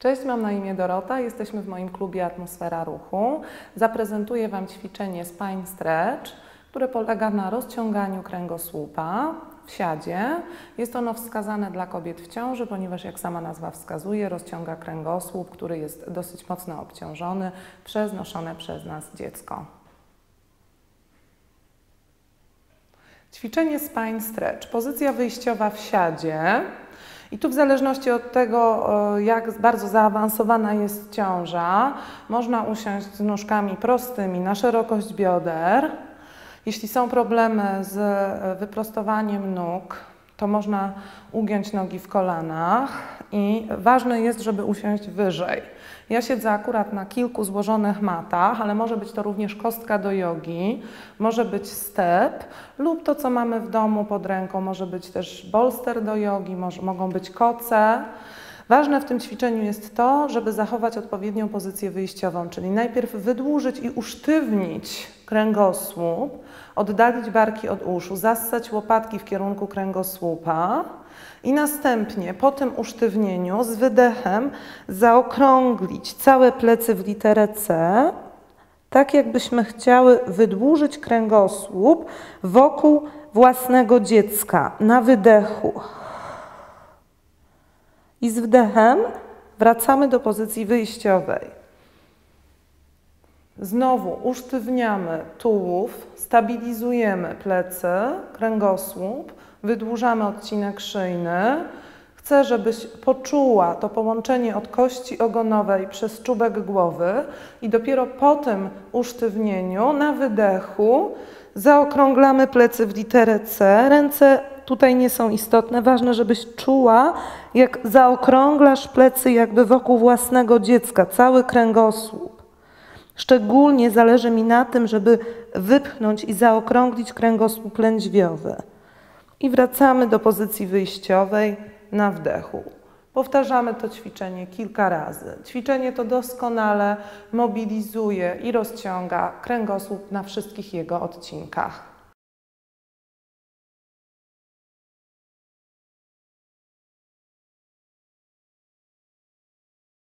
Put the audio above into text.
Cześć, mam na imię Dorota. Jesteśmy w moim klubie Atmosfera Ruchu. Zaprezentuję Wam ćwiczenie Spine Stretch, które polega na rozciąganiu kręgosłupa w siadzie. Jest ono wskazane dla kobiet w ciąży, ponieważ jak sama nazwa wskazuje, rozciąga kręgosłup, który jest dosyć mocno obciążony przez noszone przez nas dziecko. Ćwiczenie Spine Stretch. Pozycja wyjściowa w siadzie. I tu w zależności od tego, jak bardzo zaawansowana jest ciąża, można usiąść z nóżkami prostymi na szerokość bioder. Jeśli są problemy z wyprostowaniem nóg, to można ugiąć nogi w kolanach i ważne jest, żeby usiąść wyżej. Ja siedzę akurat na kilku złożonych matach, ale może być to również kostka do jogi, może być step lub to, co mamy w domu pod ręką, może być też bolster do jogi, może, mogą być koce. Ważne w tym ćwiczeniu jest to, żeby zachować odpowiednią pozycję wyjściową, czyli najpierw wydłużyć i usztywnić kręgosłup, oddalić barki od uszu, zassać łopatki w kierunku kręgosłupa i następnie po tym usztywnieniu z wydechem zaokrąglić całe plecy w literę C, tak jakbyśmy chciały wydłużyć kręgosłup wokół własnego dziecka na wydechu. I z wdechem wracamy do pozycji wyjściowej. Znowu usztywniamy tułów, stabilizujemy plecy, kręgosłup, wydłużamy odcinek szyjny. Chcę, żebyś poczuła to połączenie od kości ogonowej przez czubek głowy i dopiero po tym usztywnieniu na wydechu zaokrąglamy plecy w literę C. Ręce tutaj nie są istotne. Ważne, żebyś czuła, jak zaokrąglasz plecy jakby wokół własnego dziecka, cały kręgosłup. Szczególnie zależy mi na tym, żeby wypchnąć i zaokrąglić kręgosłup lędźwiowy. I wracamy do pozycji wyjściowej na wdechu. Powtarzamy to ćwiczenie kilka razy. Ćwiczenie to doskonale mobilizuje i rozciąga kręgosłup na wszystkich jego odcinkach.